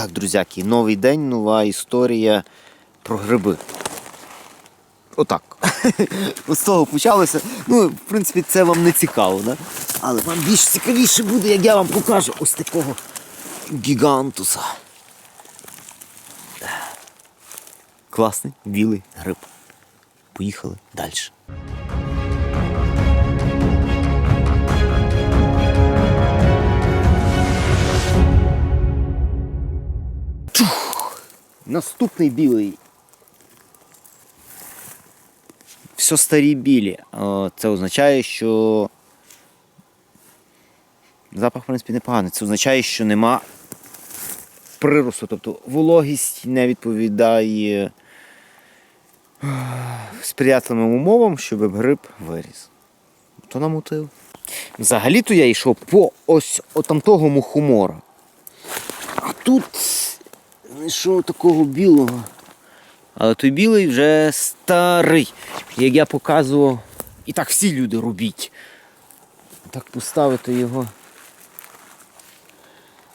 Так, друзяки, новий день, нова історія про гриби. Отак. З того почалося. Ну, в принципі, це вам не цікаво, да? але вам більш цікавіше буде, як я вам покажу ось такого гігантуса. Класний білий гриб. Поїхали далі. Наступний білий. Все старі білі. Це означає, що запах, в принципі, непоганий. Це означає, що нема приросту. Тобто вологість не відповідає сприятливим умовам, щоб гриб виріс. То намутив. Взагалі-то я йшов по ось отамтого мухомора. А тут знайшов такого білого. Але той білий вже старий. Як я показував. І так всі люди робіть. Так поставити його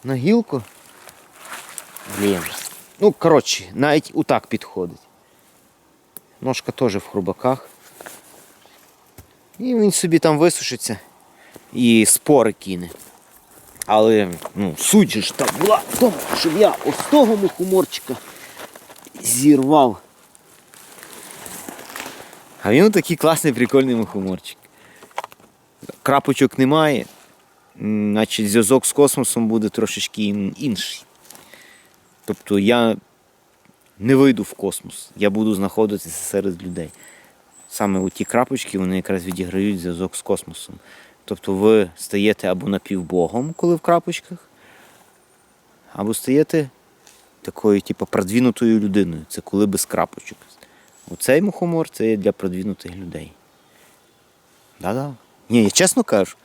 на гілку. Блін. Ну, коротше, навіть отак підходить. Ножка теж в хрубаках. І він собі там висушиться і спори кине. Але ну, суть ж там була в тому, щоб я ось того мухоморчика зірвав. А він такий класний прикольний мухоморчик. Крапочок немає, значить зв'язок з космосом буде трошечки інший. Тобто я не вийду в космос, я буду знаходитися серед людей. Саме у ті крапочки вони якраз відіграють зв'язок з космосом. Тобто ви стаєте або напівбогом, коли в крапочках, або стаєте такою, типу, продвинутою людиною. Це коли без крапочок. Оцей мухомор це є для продвинутих людей. Да-да. Ні, я чесно кажу.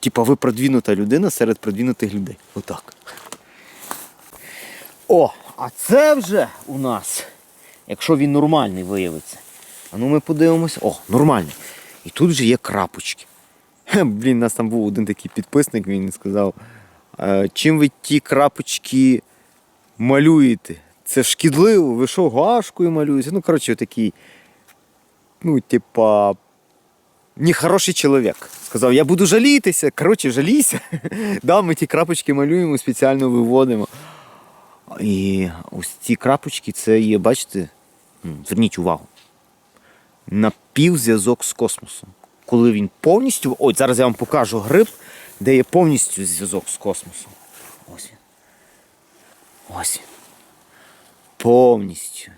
Типа ви продвинута людина серед продвинутих людей. Отак. О, а це вже у нас, якщо він нормальний виявиться. А ну ми подивимося. О, нормальний. І тут вже є крапочки. Блін, у нас там був один такий підписник, він сказав, «Е, чим ви ті крапочки малюєте? Це шкідливо, ви що, гашкою малюєте? Ну, коротше, такий, ну, типа, нехороший чоловік. Сказав, я буду жалітися. Коротше, жалійся. да, ми ті крапочки малюємо, спеціально виводимо. І ось ці крапочки, це є, бачите, зверніть увагу. Напівзв'язок з космосом. Коли він повністю. Ось зараз я вам покажу гриб, де є повністю зв'язок з космосом. Ось він. Ось він. Повністю.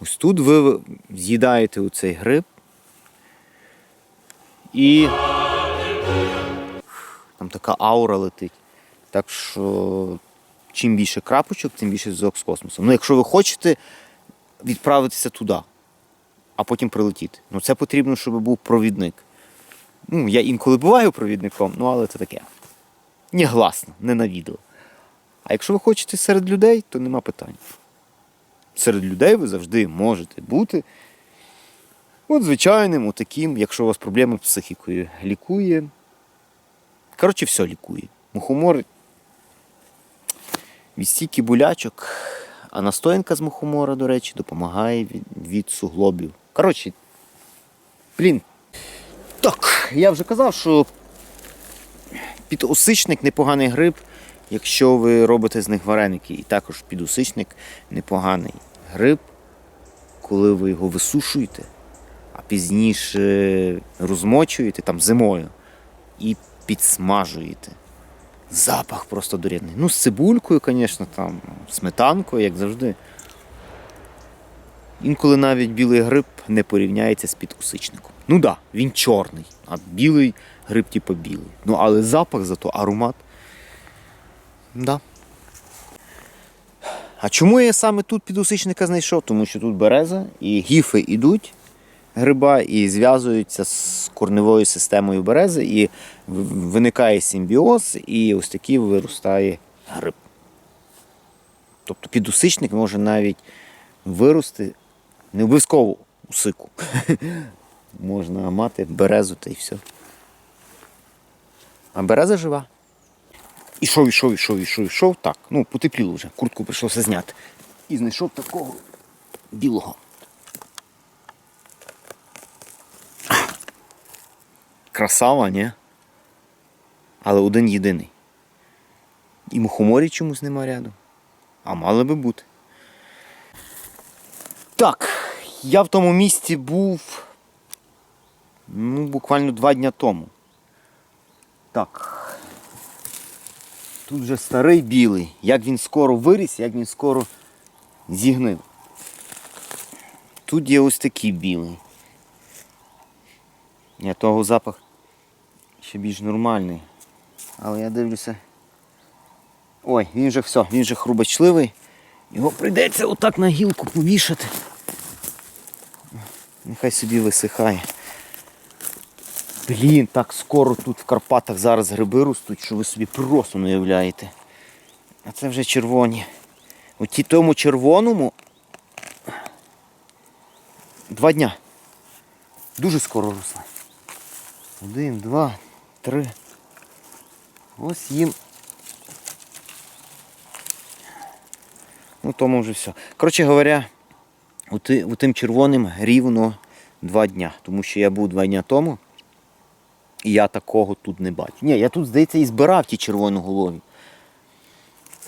Ось тут ви з'їдаєте оцей гриб. І там така аура летить. Так що чим більше крапочок, тим більше зв'язок з космосом. Ну, якщо ви хочете відправитися туди, а потім прилетіти. Ну це потрібно, щоб був провідник. Ну, я інколи буваю провідником, ну але це таке. Негласно, не на відео. А якщо ви хочете серед людей, то нема питань. Серед людей ви завжди можете бути. От звичайним, отаким, якщо у вас проблеми з психікою, лікує. Коротше, все лікує. Мухомор від стільки болячок, а настоянка з мухомора, до речі, допомагає від, від суглобів. Коротше, блін. Так, я вже казав, що підосичник непоганий гриб, якщо ви робите з них вареники. І також підосичник непоганий гриб, коли ви його висушуєте, а пізніше розмочуєте там зимою і підсмажуєте. Запах просто дурідний. Ну, з цибулькою, звісно, там, сметанкою, як завжди. Інколи навіть білий гриб не порівняється з підкусичником. Ну да, він чорний, а білий гриб типу білий. Ну, але запах зато аромат. Да. А чому я саме тут підусичника знайшов? Тому що тут береза і гіфи йдуть гриба і зв'язуються з корневою системою берези, і виникає симбіоз, і ось такий виростає гриб. Тобто підусичник може навіть вирости не обов'язково у сику. Можна мати березу та й все. А береза жива. ішов, ішов, ішов, ішов, ішов. Так, ну потепліло вже. Куртку прийшлося зняти. І знайшов такого білого. Красава, ні? Але один єдиний. І мухоморі чомусь нема рядом. А мали би бути. Так, я в тому місці був ну, буквально два дня тому. Так. Тут вже старий білий. Як він скоро виріс, як він скоро зігнив. Тут є ось такий білий. Я того запах ще більш нормальний. Але я дивлюся. Ой, він же все, він же хрубочливий. Його прийдеться отак на гілку повішати. Нехай собі висихає. Блін, так скоро тут в Карпатах зараз гриби ростуть, що ви собі просто не уявляєте. А це вже червоні. У тому червоному два дня. Дуже скоро росли. Один, два, три. Ось їм. Ну, тому вже все. Коротше говоря, у, тим червоним рівно два дня. Тому що я був два дня тому. І я такого тут не бачу. Ні, я тут, здається, і збирав ті червоноголові.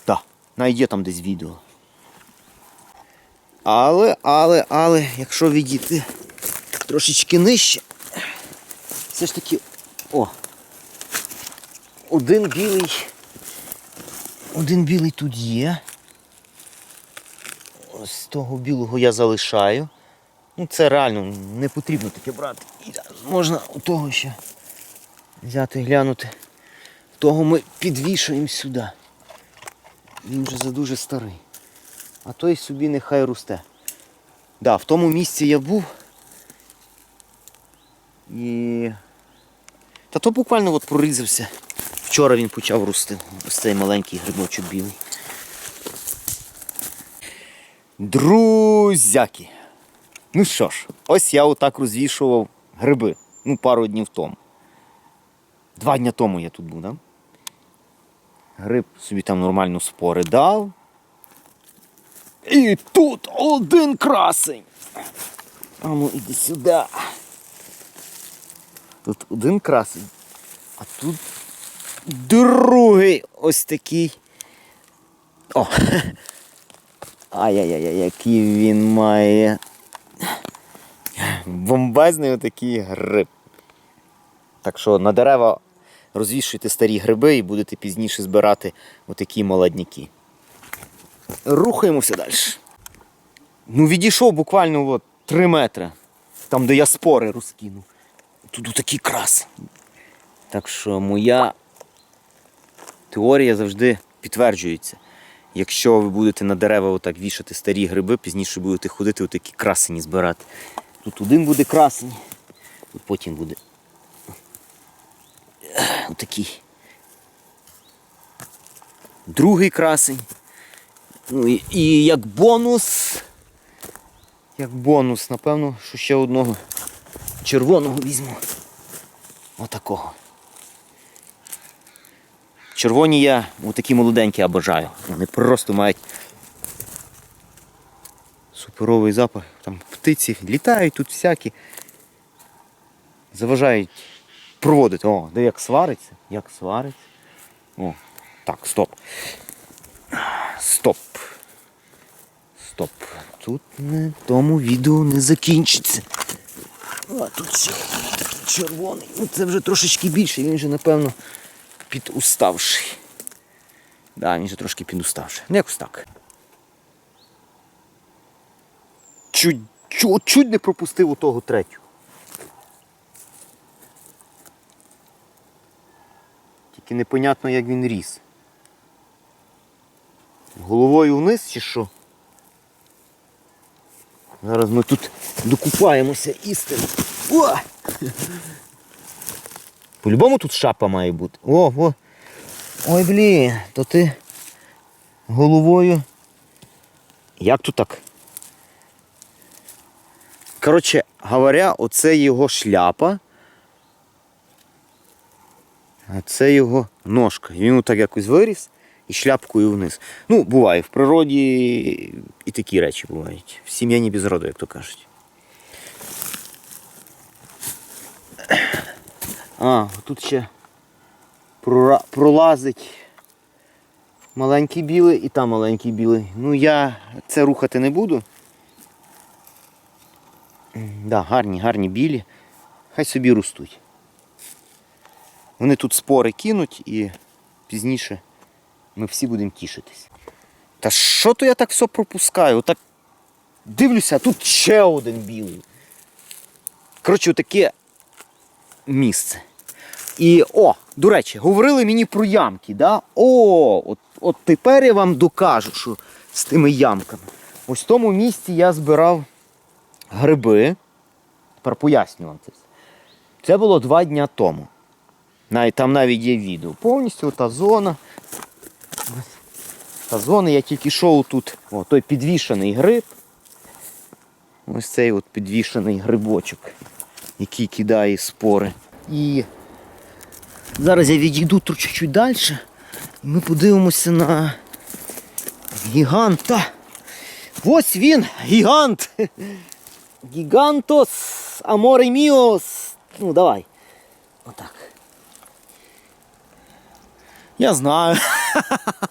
Так, навіть є там десь відео. Але, але, але, якщо відійти трошечки нижче, все ж таки. О! Один білий. Один білий тут є. Ось того білого я залишаю. Ну це реально не потрібно таке брати. І можна у того ще взяти, глянути. Того ми підвішуємо сюди. Він вже задуже старий. А той собі нехай росте. Да, в тому місці я був. І. Та то буквально от прорізався. Вчора він почав рости. Ось цей маленький грибочок білий. Друзяки. Ну що ж, ось я отак розвішував гриби. Ну, пару днів тому. Два дня тому я тут був, да? Гриб собі там нормально спори дав. І тут один красень. А ну іди сюди. Тут один красень. А тут другий ось такий. О! Ай-яй-яй, який він має. Бомбезний отакий гриб. Так що на дерева розвішуйте старі гриби і будете пізніше збирати отакі молодняки. Рухаємося далі. Ну, відійшов буквально от 3 метри. Там, де я спори розкинув. Тут такий крас. Так що моя теорія завжди підтверджується. Якщо ви будете на дерева отак вішати старі гриби, пізніше будете ходити отакі красені збирати. Тут один буде красень, тут потім буде отакий. Другий красень. Ну і, і як бонус. Як бонус, напевно, що ще одного червоного візьму. Отакого. Червоні я отакі молоденькі обожаю. Вони просто мають суперовий запах. Там птиці літають тут всякі. Заважають проводити. О, де як свариться, як свариться. О, так, стоп. Стоп. Стоп. Тут не тому відео не закінчиться. А тут ще червоний. Ну це вже трошечки більше, він вже, напевно, підуставший. Да, він вже трошки підуставший. Ну якось так. Чуть, чуть, чуть не пропустив у того третього. Тільки непонятно, як він ріс. Головою вниз чи що? Зараз ми тут докупаємося істину. О! По-любому тут шапа має бути. О, о. Ой, блін, то ти головою. Як тут так? Коротше говоря, оце його шляпа. А це його ножка. Він так якось виріс і шляпкою вниз. Ну, буває, в природі і такі речі бувають. В сім'яні без роду, як то кажуть. А, тут ще пролазить маленький білий і там маленький білий. Ну я це рухати не буду. Да, гарні, гарні білі. Хай собі ростуть. Вони тут спори кинуть і пізніше ми всі будемо тішитись. Та що то я так все пропускаю? Отак дивлюся, тут ще один білий. Коротше, отаке місце. І о, до речі, говорили мені про ямки. Да? О, от, от тепер я вам докажу, що з тими ямками. Ось в тому місці я збирав гриби. Тепер поясню вам це. Це було два дня тому. Там навіть є відео. Повністю та зона. Та зона, я тільки йшов тут. О, той підвішений гриб. Ось цей от підвішений грибочок, який кидає спори. І зараз я відійду тут чуть-чуть далі. І ми подивимося на гіганта. Ось він, гігант. Гігантос Аморе Міос. Ну, давай. Отак. Я знаю.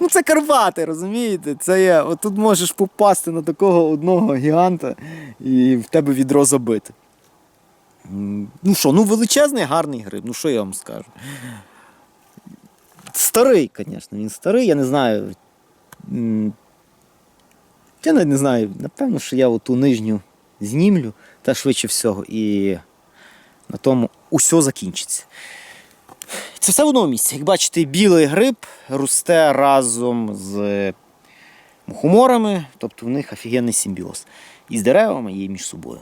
Ну це Карпати, розумієте? Це є. От тут можеш попасти на такого одного гіганта і в тебе відро забити. Ну що, ну величезний гарний гриб, ну що я вам скажу. Старий, звісно, він старий, я не знаю. Я навіть не знаю, напевно, що я оту нижню знімлю та швидше всього. І на тому усе закінчиться. Це все в одному місці. Як бачите, білий гриб росте разом з мухоморами, тобто в них офігенний симбіоз. І з деревами, і між собою.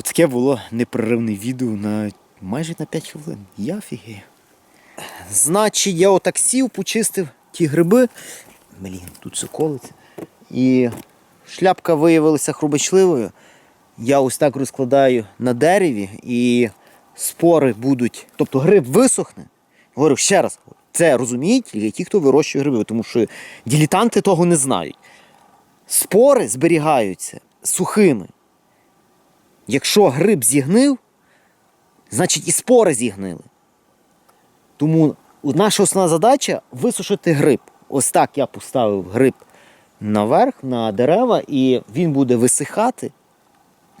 Фух, таке було непреривне відео на майже на 5 хвилин. Я офігею. Значить, я отак сів, почистив ті гриби. Блін, тут все колиться. І шляпка виявилася хрубочливою. Я ось так розкладаю на дереві і спори будуть. Тобто гриб висохне. Говорю ще раз, це розуміють тільки ті, хто вирощує гриби, тому що дилетанти того не знають. Спори зберігаються сухими. Якщо гриб зігнив, значить і спори зігнили. Тому наша основна задача висушити гриб. Ось так я поставив гриб наверх на дерева, і він буде висихати,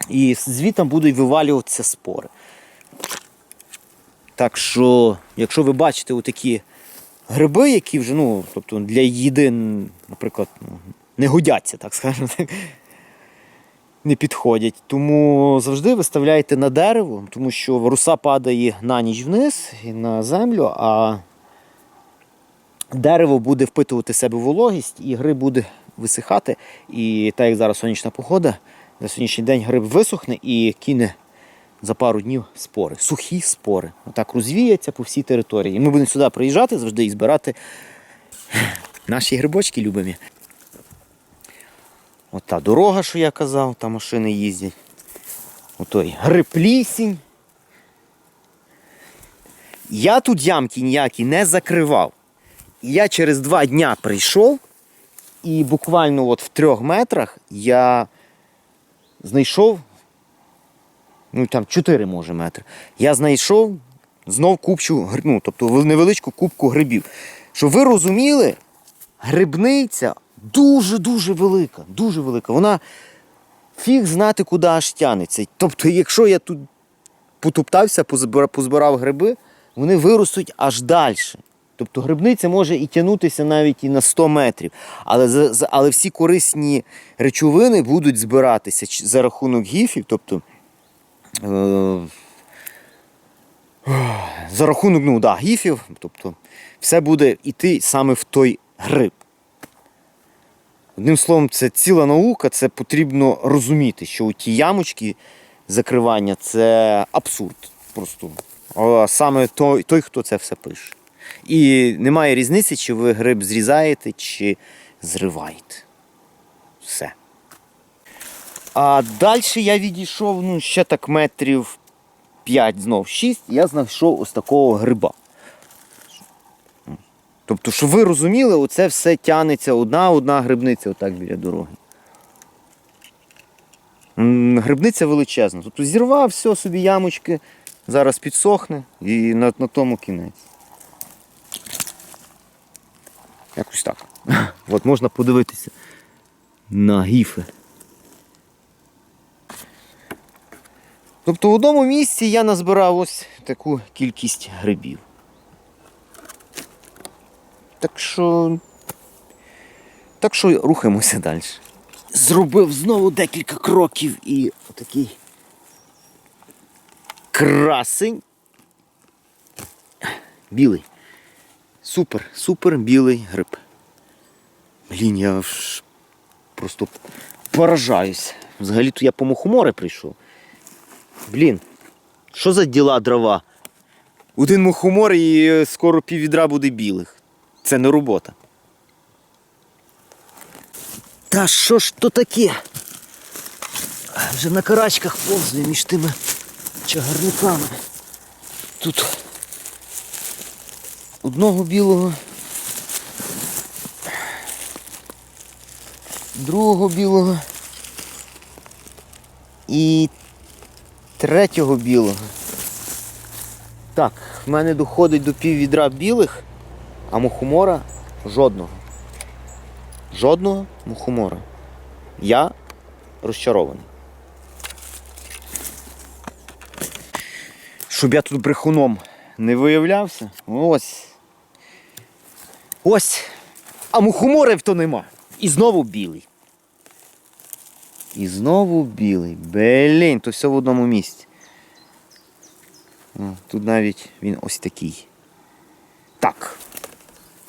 і звітом будуть вивалюватися спори. Так що, якщо ви бачите отакі гриби, які вже ну, тобто для їди, наприклад, ну, не годяться, так скажемо, не підходять. Тому завжди виставляйте на дерево, тому що руса падає на ніч вниз і на землю, а дерево буде впитувати в себе вологість, і гриб буде висихати. І так як зараз сонячна погода, на сьогоднішній день гриб висохне і кине за пару днів спори, сухі спори. Отак розвіяться по всій території. І ми будемо сюди приїжджати завжди і збирати наші грибочки любимі. От та дорога, що я казав, там машини їздять. Отой гриб лісінь. Я тут ямки ніякі не закривав. Я через два дня прийшов, і буквально от в трьох метрах я знайшов, ну там 4 може метри. Я знайшов знов купчу, ну, тобто невеличку кубку грибів. Щоб ви розуміли, грибниця дуже-дуже велика, дуже велика. Вона фіг знати, куди аж тянеться. Тобто, якщо я тут потоптався, позбирав гриби, вони виростуть аж далі. Тобто грибниця може і тягнутися навіть і на 100 метрів. Але, але всі корисні речовини будуть збиратися за рахунок гіфів, тобто за рахунок ну, да, гіфів, тобто все буде йти саме в той гриб. Одним словом, це ціла наука, це потрібно розуміти, що ті ямочки закривання це абсурд. Просто. А саме той, той, хто це все пише. І немає різниці, чи ви гриб зрізаєте, чи зриваєте. Все. А далі я відійшов ну, ще так метрів 5, знов 6, я знайшов ось такого гриба. Тобто, щоб ви розуміли, оце все тянеться одна одна грибниця отак біля дороги. Грибниця величезна. Тобто зірвав все собі ямочки, зараз підсохне і на, на тому кінець. Якось так. От можна подивитися на гіфи. Тобто в одному місці я назбирав ось таку кількість грибів. Так що. Так що рухаємося далі. Зробив знову декілька кроків і отакий красень. Білий. Супер, супер білий гриб. Блін, я ж просто поражаюсь. Взагалі-то я по мухомори прийшов. Блін, що за діла дрова? Один мухомор і е, скоро піввідра буде білих. Це не робота. Та що ж то таке? Вже на карачках повзує між тими чагарниками. Тут одного білого. Другого білого. І третього білого. Так, в мене доходить до пів відра білих, а мухомора жодного. Жодного мухомора. Я розчарований. Щоб я тут брехуном не виявлявся. Ось. Ось. А мухоморів то нема. І знову білий. І знову білий. Блін, то все в одному місці. Тут навіть він ось такий. Так.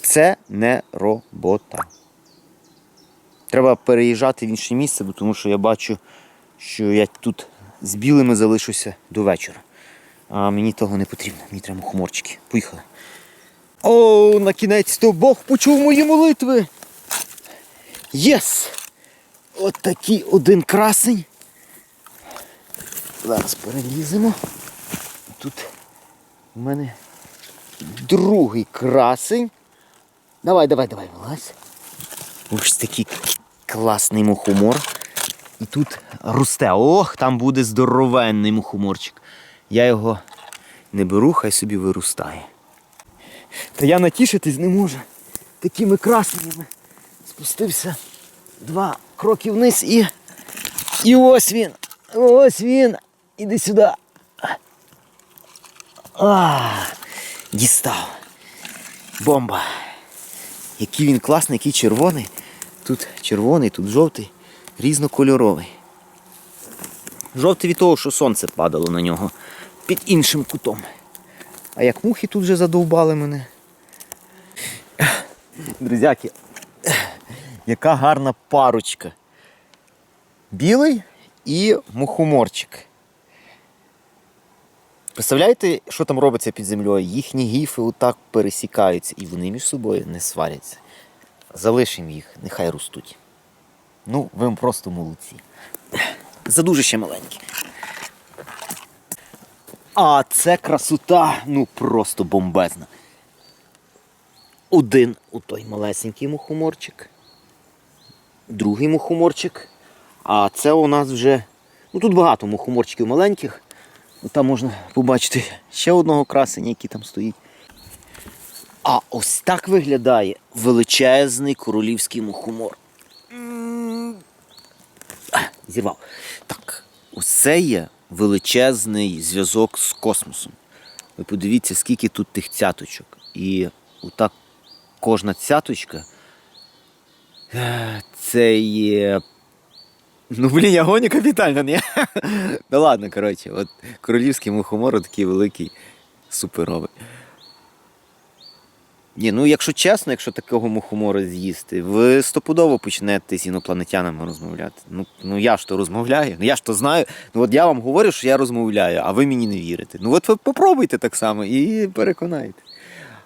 Це не робота. Треба переїжджати в інше місце, тому що я бачу, що я тут з білими залишуся до вечора. А мені того не потрібно, мені треба хморчики. Поїхали. О, на кінець то Бог почув мої молитви. Єс! От такий один красень. Зараз переліземо. Тут у мене другий красень. Давай, давай, давай, вилазь. Ось такий класний мухомор. І тут росте. Ох, там буде здоровенний мухоморчик. Я його не беру, хай собі виростає. Та я натішитись не можу. Такими красными спустився два кроки вниз і. І ось він. Ось він. Іди сюди. А, дістав. Бомба. Який він класний, який червоний. Тут червоний, тут жовтий, різнокольоровий. Жовтий від того, що сонце падало на нього під іншим кутом. А як мухи тут вже задовбали мене. Друзяки, яка гарна парочка. Білий і мухоморчик. Представляєте, що там робиться під землею? Їхні гіфи отак пересікаються і вони між собою не сваряться. Залишимо їх, нехай ростуть. Ну, ви просто молодці. За дуже ще маленькі. А це красота, ну просто бомбезна. Один у той малесенький мухоморчик, другий мухоморчик. А це у нас вже. Ну тут багато мухоморчиків маленьких. Там можна побачити ще одного красення, який там стоїть. А ось так виглядає величезний королівський мухомор. Зірвав. Так, це є величезний зв'язок з космосом. Ви подивіться, скільки тут тих цяточок. І отак кожна цяточка. Це є. Ну, блін, я гоню капітально, ні? ну ладно, коротше, от королівський мухомор такий великий, суперовий. Ні, ну якщо чесно, якщо такого мухомора з'їсти, ви стопудово почнете з інопланетянами розмовляти. Ну, ну я ж то розмовляю, ну я ж то знаю. Ну от я вам говорю, що я розмовляю, а ви мені не вірите. Ну от ви попробуйте так само і переконайте.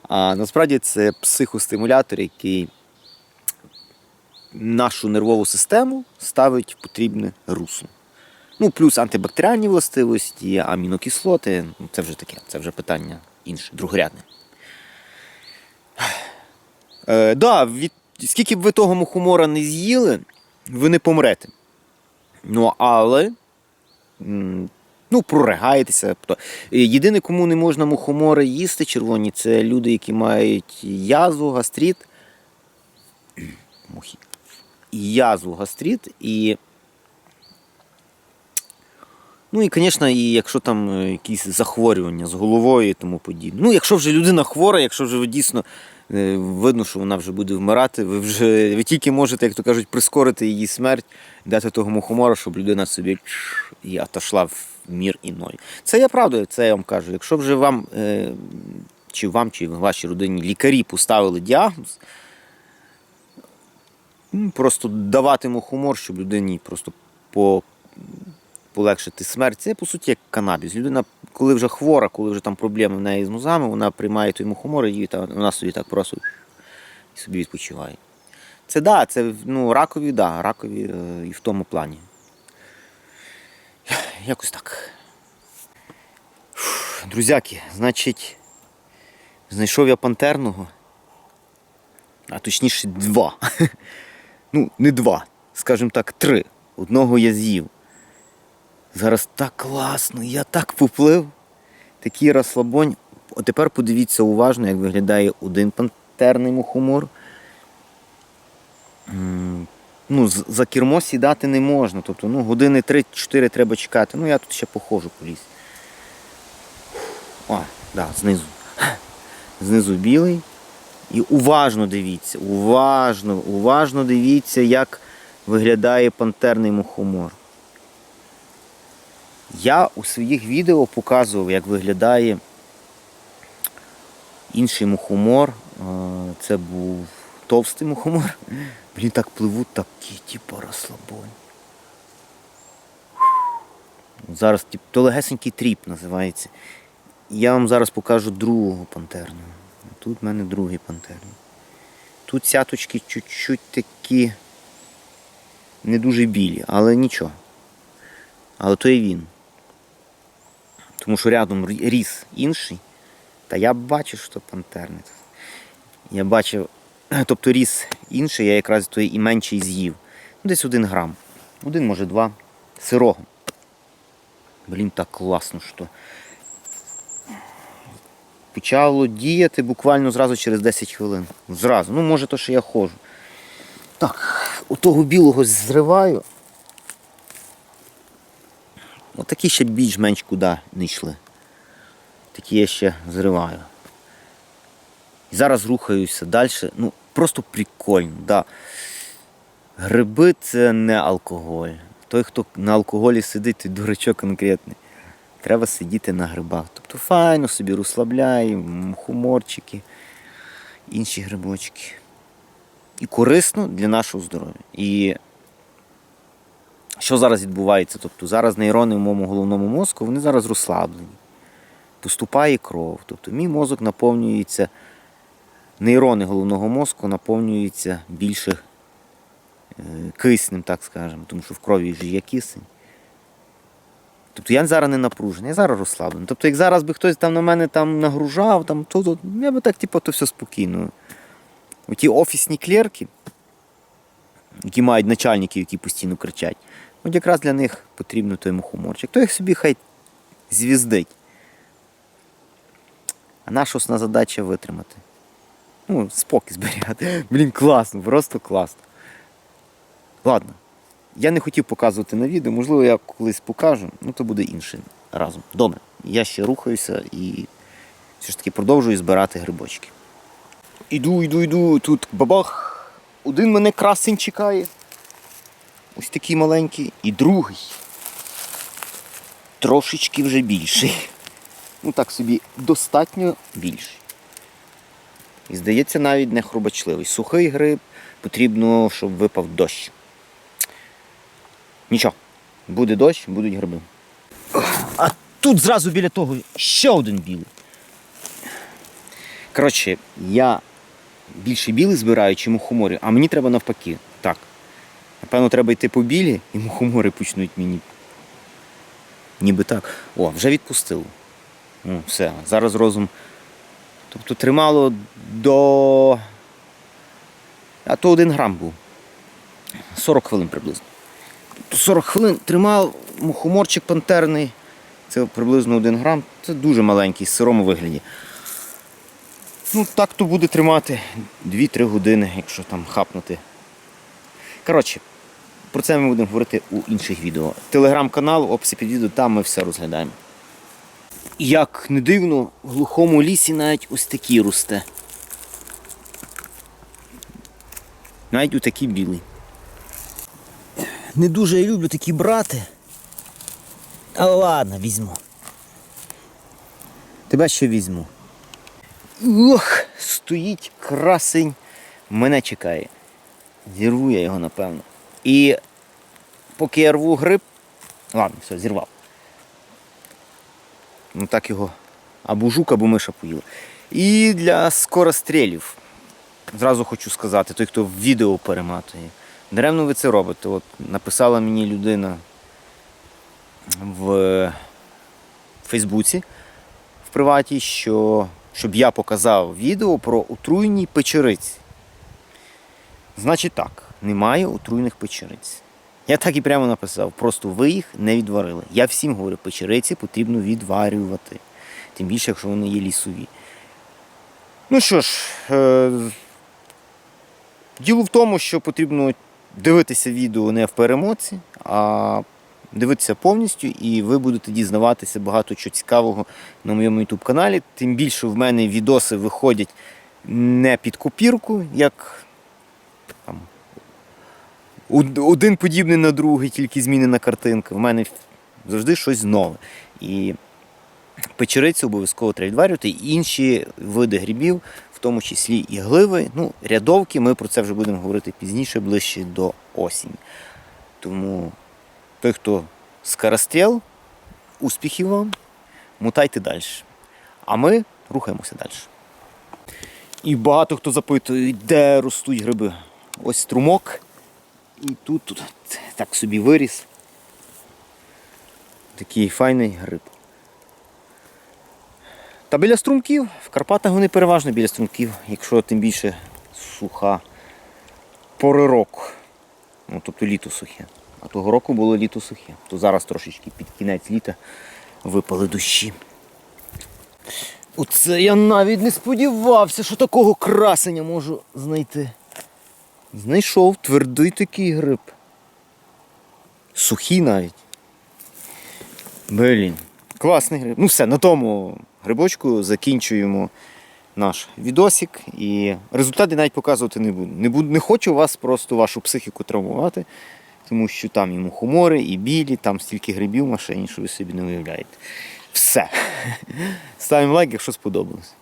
А насправді це психостимулятор, який нашу нервову систему ставить потрібне русло. Ну, плюс антибактеріальні властивості, амінокислоти. Ну, Це вже таке, це вже питання інше, другорядне. Е, да, від, скільки б ви того мухомора не з'їли, ви не помрете. Ну, але. Ну, проригаєтеся. Е, Єдине, кому не можна мухомори їсти червоні, це люди, які мають язву, гастрит. Мухи. Язву, гастрит і. Ну і, звісно, і якщо там е, якісь захворювання з головою і тому подібне. Ну, якщо вже людина хвора, якщо вже дійсно е, видно, що вона вже буде вмирати, ви вже ви тільки можете, як то кажуть, прискорити її смерть, дати того мухомора, щоб людина собі і отошла в мір іной. Це я правда, це я вам кажу. Якщо вже вам, е, чи вам, чи вашій родині лікарі поставили діагноз, ну, просто давати мухомор, щоб людині просто по полегшити смерть. Це по суті як канабіс. Людина, коли вже хвора, коли вже там проблеми в неї з мозгами, вона приймає той мухомор і та, вона собі так просто і собі відпочиває. Це да, це ну, ракові, да, ракові е, і в тому плані. Якось так. Друзяки, значить, знайшов я пантерного, а точніше два. Ну, не два, скажімо так, три. Одного я з'їв. Зараз так класно, я так поплив. Такий розслабонь. От тепер подивіться уважно, як виглядає один пантерний мухомор. Ну, за кермо сідати не можна. Тобто, ну, години 3-4 треба чекати. Ну, я тут ще походжу по лісі. О, да, знизу. Знизу білий. І уважно дивіться, уважно, уважно дивіться, як виглядає пантерний мухомор. Я у своїх відео показував, як виглядає інший мухомор. Це був товстий мухомор. Блін, так пливуть такі, типу, розслабоні. Зараз тип, то легесенький тріп називається. Я вам зараз покажу другого пантерного. Тут в мене другий пантерний. Тут сяточки чуть-чуть такі не дуже білі, але нічого. Але то і він. Тому що рядом ріс інший. Та я бачив, що пантерний. Я бачив, тобто ріс інший, я якраз той і менший з'їв. Ну, Десь один грам. Один, може, два. Сирого. Блін, так класно, що. Почало діяти буквально зразу через 10 хвилин. Зразу. Ну, може, то, що я ходжу. Так, у того білого зриваю. Отакі ще більш-менш куди не йшли. Такі я ще зриваю. І зараз рухаюся далі. Ну, просто прикольно. Да. Гриби це не алкоголь. Той, хто на алкоголі сидить, той дурачок конкретний. Треба сидіти на грибах. Тобто файно собі розслабляємо, хуморчики, інші грибочки. І корисно для нашого здоров'я. І що зараз відбувається? Тобто зараз нейрони в моєму головному мозку, вони зараз розслаблені. Поступає кров. Тобто мій мозок наповнюється, нейрони головного мозку наповнюються більше е, киснем, так скажемо, тому що в крові ж є кисень. Тобто я зараз не напружений, я зараз розслаблений. Тобто, як зараз би хтось там на мене там нагружав, там, то, то я би так, типу, то все спокійно. Оті офісні клерки, які мають начальників, які постійно кричать, от якраз для них потрібно той мухоморчик. То їх собі хай звіздить. А наша основна задача витримати. Ну, спокій зберігати. Блін, класно, просто класно. Ладно. Я не хотів показувати на відео, можливо, я колись покажу, ну то буде іншим разом. Добре, я ще рухаюся і все ж таки продовжую збирати грибочки. Іду, іду, іду, тут бабах. Один мене красень чекає. Ось такий маленький. І другий. Трошечки вже більший. Ну так собі достатньо більший. І здається, навіть не хробачливий. Сухий гриб, потрібно, щоб випав дощ. Нічого, буде дощ, будуть гриби. А тут зразу біля того ще один білий. Коротше, я більше білий збираю, чи мухомори, а мені треба навпаки. Так. Напевно, треба йти по білі, і мухомори почнуть мені Ніби так. О, вже відпустило. Ну, все, зараз розум. Тобто тримало до. А то один грам був. 40 хвилин приблизно. То 40 хвилин тримав мухоморчик пантерний. Це приблизно 1 грам. Це дуже маленький, в сирому вигляді. Ну, так то буде тримати 2-3 години, якщо там хапнути. Коротше, про це ми будемо говорити у інших відео. Телеграм-канал, описі під відео, там ми все розглядаємо. І Як не дивно, в глухому лісі навіть ось такі росте. Навіть у такий білий. Не дуже я люблю такі брати. Але ладно, візьму. Тебе ще візьму. Ох, стоїть красень. Мене чекає. Зірву я його, напевно. І поки я рву гриб. Ладно, все, зірвав. Ну так його або жук, або миша поїла. І для скорострілів. Зразу хочу сказати, той, хто відео перематує. Даремно ви це робите. От написала мені людина в Фейсбуці в приваті, що щоб я показав відео про отруєні печериці. Значить так, немає отруйних печериць. Я так і прямо написав, просто ви їх не відварили. Я всім говорю, печериці потрібно відварювати. Тим більше, якщо вони є лісові. Ну що ж, е- діло в тому, що потрібно дивитися відео не в перемоці, а дивитися повністю, і ви будете дізнаватися багато чого цікавого на моєму YouTube каналі. Тим більше в мене відоси виходять не під копірку, як там, один подібний на другий, тільки змінена картинка. В мене завжди щось нове. І печерицю обов'язково треба відварювати, інші види грибів, тому числі і гливи. Ну, рядовки, ми про це вже будемо говорити пізніше, ближче до осені. Тому той, хто скоростріл, успіхів вам, мутайте далі. А ми рухаємося далі. І багато хто запитує, де ростуть гриби. Ось струмок. І тут, тут так собі виріс. Такий файний гриб. Та біля струмків, в Карпатах вони переважно біля струмків, якщо тим більше суха пори року. Ну, тобто літо сухе. А того року було літо сухе. То зараз трошечки під кінець літа випали дощі. Оце я навіть не сподівався, що такого красення можу знайти. Знайшов твердий такий гриб. Сухий навіть. Блін, класний гриб. Ну все, на тому грибочку закінчуємо наш відосик. І результати навіть показувати не буду. Не, буду, не хочу вас просто вашу психіку травмувати, тому що там і мухомори, і білі, там стільки грибів в машині, що ви собі не уявляєте. Все. Ставимо лайк, якщо сподобалось.